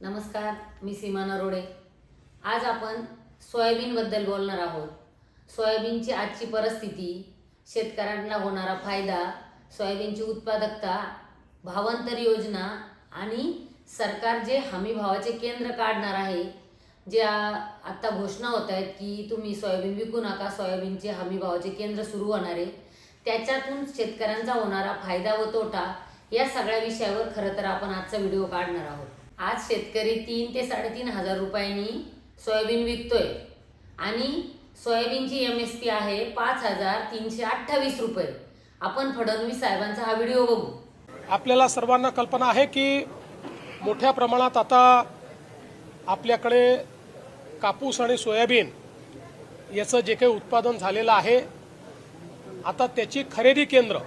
नमस्कार मी सीमा नरोडे. आज आपण सोयाबीनबद्दल बोलणार आहोत. सोयाबीनची आजची परिस्थिती शेतकऱ्यांना होणारा फायदा सोयाबीनची उत्पादकता भावांतर योजना आणि सरकार जे हमी भावाचे केंद्र काढणार आहे जे आत्ता घोषणा होत आहेत की तुम्ही सोयाबीन विकू नका सोयाबीनचे हमी भावाचे केंद्र सुरू होणार आहे. त्याच्यातून शेतकऱ्यांचा होणारा फायदा व तोटा या सगळ्या विषयावर खरं तर आपण आजचा व्हिडिओ काढणार आहोत. आज शेतकरी तीन ते साडेतीन हजार रुपयांनी सोयाबीन विकतोय. आणि सोयाबीनची एम एस पी आहे पाच हजार तीनशे अठ्ठावीस रुपये. आपण फडणवीस साहेबांचा हा व्हिडिओ बघू. आपल्याला सर्वांना कल्पना आहे की मोठ्या प्रमाणात आता आपल्याकडे कापूस आणि सोयाबीन याचं जे काही उत्पादन झालेलं आहे आता त्याची खरेदी केंद्र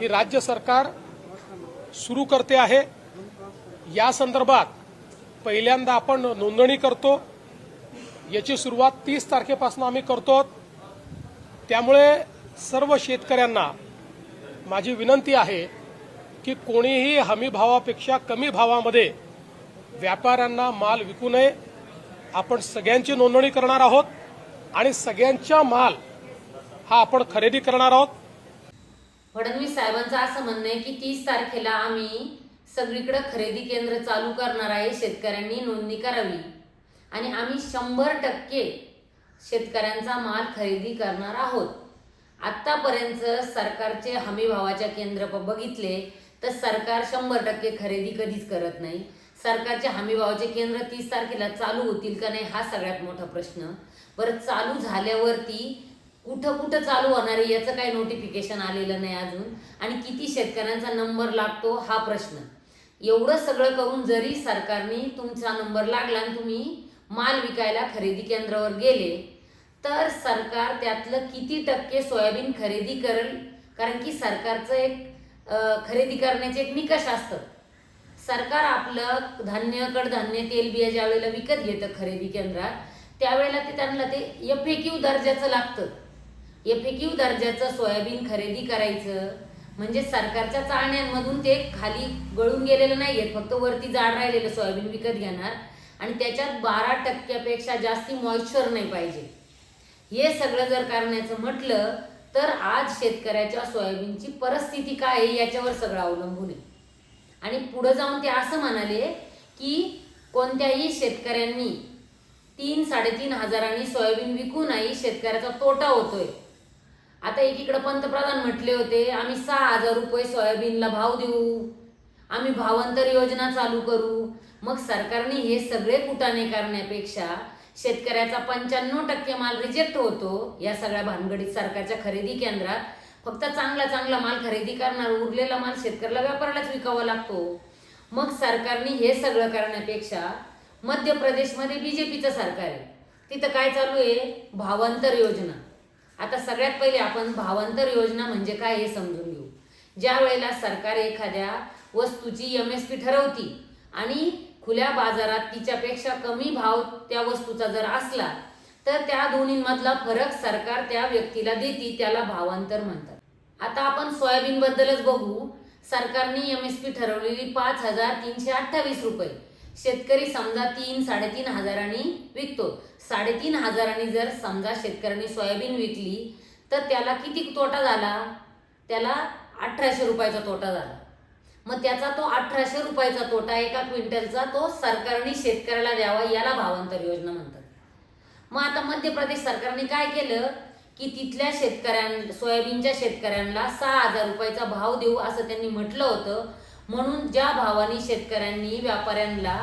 ही राज्य सरकार सुरू करते आहे. या संदर्भात पहिल्यांदा आपण नोंदणी करतो. याची सुरुवात तीस तारखेपासून आम्ही करतो. त्यामुळे सर्व शेतकऱ्यांना माझी विनंती आहे की कोणीही हमी भावापेक्षा कमी भावामध्ये व्यापाऱ्यांना माल विकू नये. आपण सगळ्यांची नोंदणी करणार आहोत आणि सगळ्यांचा माल हा आपण खरेदी करणार आहोत. फडणवीस साहेबांचं असं म्हणणं आहे की तीस तारखेला आम्ही सगळीकडे खरेदी केंद्र चालू करणार आहे शेतकऱ्यांनी नोंदणी करावी. आणि आम्ही शंभर टक्के शेतकऱ्यांचा माल खरेदी करणार आहोत. आत्तापर्यंत सरकारचे हमी भावाच्या केंद्र बघितले तर सरकार शंभर टक्के खरेदी कधीच करत नाही. सरकारचे हमी भावाचे केंद्र तीस तारखेला चालू होतील का नाही हा सगळ्यात मोठा प्रश्न. बरं चालू झाल्यावरती कुठं कुठं चालू होणार आहे याचं काही नोटिफिकेशन आलेलं नाही अजून. आणि किती शेतकऱ्यांचा नंबर लागतो हा प्रश्न. एवढं सगळं करून जरी सरकारने तुमचा नंबर लागला आणि तुम्ही माल विकायला खरेदी केंद्रावर गेले तर सरकार त्यातलं किती टक्के सोयाबीन खरेदी करेल? कारण की सरकारचं एक खरेदी करण्याचे एक निकष असतं. सरकार आपलं धान्य कडधान्य तेलबिया ज्या वेळेला विकत घेतं खरेदी केंद्रात त्यावेळेला ते त्यांना ते एफ दर्जाचं लागतं. एफ दर्जाचं सोयाबीन खरेदी करायचं म्हणजे सरकारच्या चाळण्यांमधून ते खाली गळून गेलेलं नाहीये. फक्त वरती जाड राहिलेलं सोयाबीन विकत घेणार. आणि त्याच्यात बारा टक्क्यापेक्षा जास्ती मॉइश्चर नाही पाहिजे. हे सगळं जर करण्याचं म्हटलं तर आज शेतकऱ्याच्या सोयाबीनची परिस्थिती काय आहे याच्यावर सगळं अवलंबून आहे. आणि पुढं जाऊन ते असं म्हणाले की कोणत्याही शेतकऱ्यांनी तीन साडेतीन हजारांनी सोयाबीन विकूनही शेतकऱ्याचा तोटा होतोय. आता एकीकडे पंतप्रधान म्हटले होते आम्ही सहा हजार रुपये सोयाबीनला भाव देऊ. आम्ही भावांतर योजना चालू करू. मग सरकारने हे सगळे कुटाने करण्यापेक्षा शेतकऱ्याचा पंच्याण्णव टक्के माल रिजेक्ट होतो या सगळ्या भानगडीत सरकारच्या खरेदी केंद्रात. फक्त चांगला चांगला माल खरेदी करणार उरलेला माल शेतकऱ्याला व्यापाऱ्यालाच विकावा लागतो. मग सरकारने हे सगळं करण्यापेक्षा मध्य प्रदेशमध्ये बी जे पीचं सरकार आहे. तिथं काय चालू आहे? भावांतर योजना. आता सगळ्यात पहिले आपण भावांतर योजना म्हणजे काय हे समजून घेऊ. ज्या वेळेला सरकार एखाद्या वस्तूची एम एस पी ठरवती आणि खुल्या बाजारात तिच्यापेक्षा कमी भाव त्या वस्तूचा जर असला तर त्या दोन्हीमधला फरक सरकार त्या व्यक्तीला देती त्याला भावांतर म्हणतात. आता आपण सोयाबीन बद्दलच बघू. सरकारने एम एस पी ठरवलेली पाच हजार तीनशे अठ्ठावीस रुपये. शेतकरी समजा तीन साडेतीन हजारांनी विकतो. साडेतीन हजारांनी जर समजा शेतकऱ्यांनी सोयाबीन विकली तर त्याला किती तोटा झाला? त्याला अठराशे रुपयाचा तोटा झाला. मग त्याचा तो अठराशे रुपयाचा तोटा एका क्विंटलचा तो सरकारने शेतकऱ्याला द्यावा याला भावांतर योजना म्हणतात. मग आता मध्य प्रदेश सरकारने काय केलं? की तिथल्या शेतकऱ्यां सोयाबीनच्या शेतकऱ्यांना सहा हजार रुपयाचा भाव देऊ असं त्यांनी म्हटलं होतं. म्हणून ज्या भावाने शेतकऱ्यांनी व्यापाऱ्यांना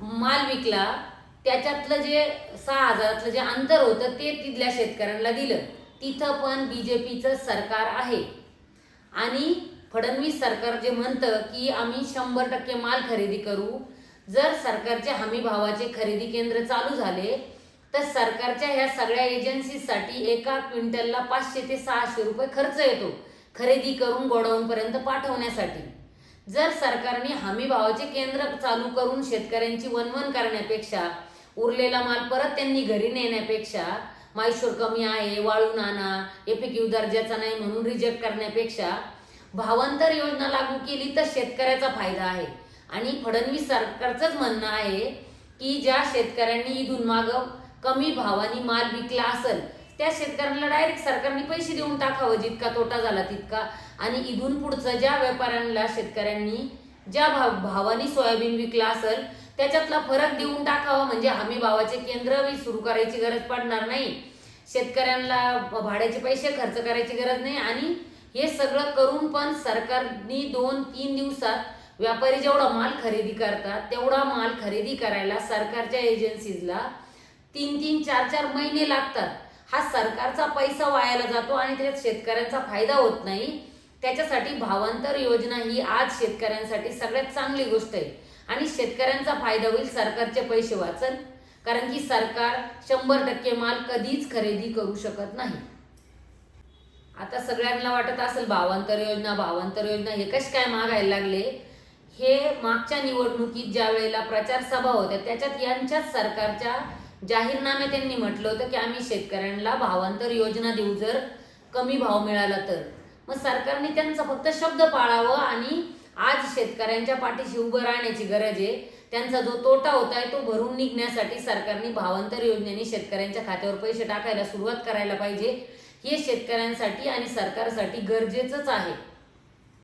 माल विकला त्याच्यातलं जे सहा हजारातलं जे अंतर होतं ते तिथल्या शेतकऱ्यांना दिलं. तिथं पण बी जे पीचं सरकार आहे. आणि फडणवीस सरकार जे म्हणतं की आम्ही शंभर टक्के माल खरेदी करू जर सरकारच्या हमी भावाचे खरेदी केंद्र चालू झाले तर सरकारच्या ह्या सगळ्या एजन्सीसाठी एका क्विंटलला पाचशे ते सहाशे रुपये खर्च येतो. खरेदी करून गोडाऊनपर्यंत पाठवण्यासाठी. जर सरकारने हमी भावाचे केंद्र चालू करून शेतकऱ्यांची वनवन करण्यापेक्षा उरलेला माल परत त्यांनी घरी नेण्यापेक्षा मायशोर कमी आहे वाळून आणा एपीक्यू दर्जाचा नाही म्हणून रिजेक्ट करण्यापेक्षा भावांतर योजना लागू केली तर शेतकऱ्याचा फायदा आहे. आणि फडणवीस सरकारचंच म्हणणं आहे की ज्या शेतकऱ्यांनी इथून माग कमी भावानी माल विकला असेल त्या शेतकऱ्यांना डायरेक्ट सरकारने पैसे देऊन टाकावं जितका तोटा झाला तितका. आणि इथून पुढचं ज्या व्यापाऱ्यांना शेतकऱ्यांनी ज्या भाव भावानी सोयाबीन विकला असेल त्याच्यातला फरक देऊन टाकावा म्हणजे हमी भावाचे केंद्र बी सुरू करायची गरज पडणार नाही. शेतकऱ्यांना भाड्याचे पैसे खर्च करायची गरज नाही. आणि हे सगळं करून पण सरकारने दोन तीन दिवसात व्यापारी जेवढा माल खरेदी करतात तेवढा माल खरेदी करायला सरकारच्या एजन्सीजला तीन तीन चार चार महिने लागतात. हा सरकारचा पैसा वायाला जातो आणि त्याच्यात शेतकऱ्यांचा फायदा होत नाही. त्याच्यासाठी भावांतर योजना ही आज शेतकऱ्यांसाठी सगळ्यात चांगली गोष्ट आहे. आणि शेतकऱ्यांचा फायदा होईल सरकारचे पैसे वाचन. कारण की सरकार शंभर टक्के माल कधीच खरेदी करू शकत नाही. आता सगळ्यांना वाटत असेल भावांतर योजना भावांतर योजना हे कसे काय मागायला लागले? हे मागच्या निवडणुकीत ज्या वेळेला प्रचार सभा होत्या त्याच्यात यांच्याच सरकारच्या जाहीरनामे त्यांनी म्हटलं होतं की आम्ही शेतकऱ्यांना भावांतर योजना देऊ जर कमी भाव मिळाला तर. मग सरकारने त्यांचा फक्त शब्द पाळावं आणि आज शेतकऱ्यांच्या पाठीशी उभं राहण्याची गरज आहे. त्यांचा जो तोटा होता आहे तो भरून निघण्यासाठी सरकारने भावांतर योजनेने शेतकऱ्यांच्या खात्यावर पैसे टाकायला सुरुवात करायला पाहिजे. हे शेतकऱ्यांसाठी आणि सरकारसाठी गरजेचंच आहे.